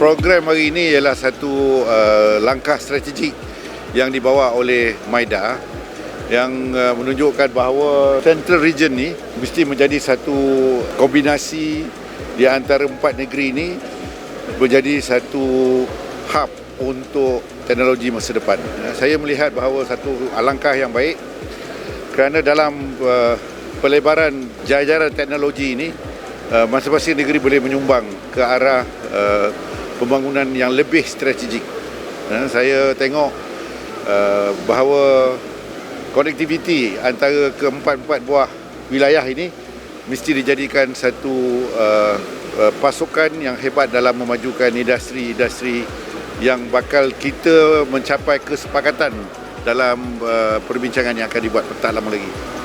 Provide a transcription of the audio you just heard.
program hari ini ialah satu uh, langkah strategik yang dibawa oleh MAIDA yang uh, menunjukkan bahawa Central Region ni mesti menjadi satu kombinasi di antara empat negeri ini menjadi satu hub untuk teknologi masa depan. Saya melihat bahawa satu alangkah yang baik kerana dalam uh, pelebaran jajaran teknologi ini uh, masing-masing negeri boleh menyumbang ke arah uh, pembangunan yang lebih strategik. Uh, saya tengok uh, bahawa konektiviti antara keempat-empat buah wilayah ini mesti dijadikan satu uh, uh, pasukan yang hebat dalam memajukan industri-industri yang bakal kita mencapai kesepakatan dalam perbincangan yang akan dibuat tak lama lagi.